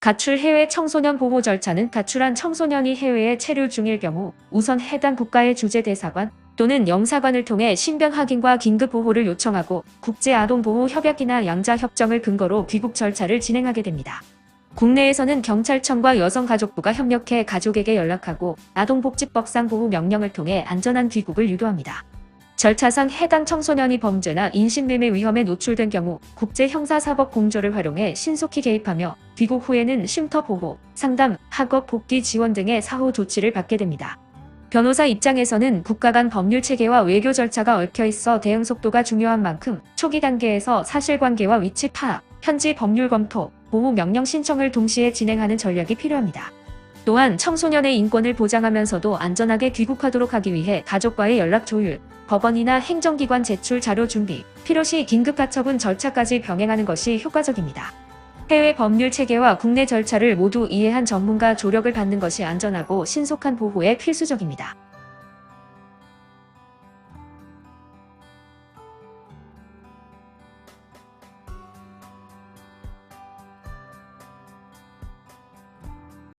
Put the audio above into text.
가출 해외 청소년 보호 절차는 가출한 청소년이 해외에 체류 중일 경우 우선 해당 국가의 주재 대사관 또는 영사관을 통해 신변 확인과 긴급 보호를 요청하고 국제 아동 보호 협약이나 양자 협정을 근거로 귀국 절차를 진행하게 됩니다. 국내에서는 경찰청과 여성가족부가 협력해 가족에게 연락하고 아동복지법상 보호 명령을 통해 안전한 귀국을 유도합니다. 절차상 해당 청소년이 범죄나 인신매매 위험에 노출된 경우 국제형사사법 공조를 활용해 신속히 개입하며 귀국 후에는 쉼터 보호, 상담, 학업 복귀 지원 등의 사후 조치를 받게 됩니다. 변호사 입장에서는 국가 간 법률 체계와 외교 절차가 얽혀 있어 대응 속도가 중요한 만큼 초기 단계에서 사실관계와 위치 파악, 현지 법률 검토, 보호 명령 신청을 동시에 진행하는 전략이 필요합니다. 또한 청소년의 인권을 보장하면서도 안전하게 귀국하도록 하기 위해 가족과의 연락 조율, 법원이나 행정기관 제출 자료 준비, 필요시 긴급 가처분 절차까지 병행하는 것이 효과적입니다. 해외 법률 체계와 국내 절차를 모두 이해한 전문가 조력을 받는 것이 안전하고 신속한 보호에 필수적입니다.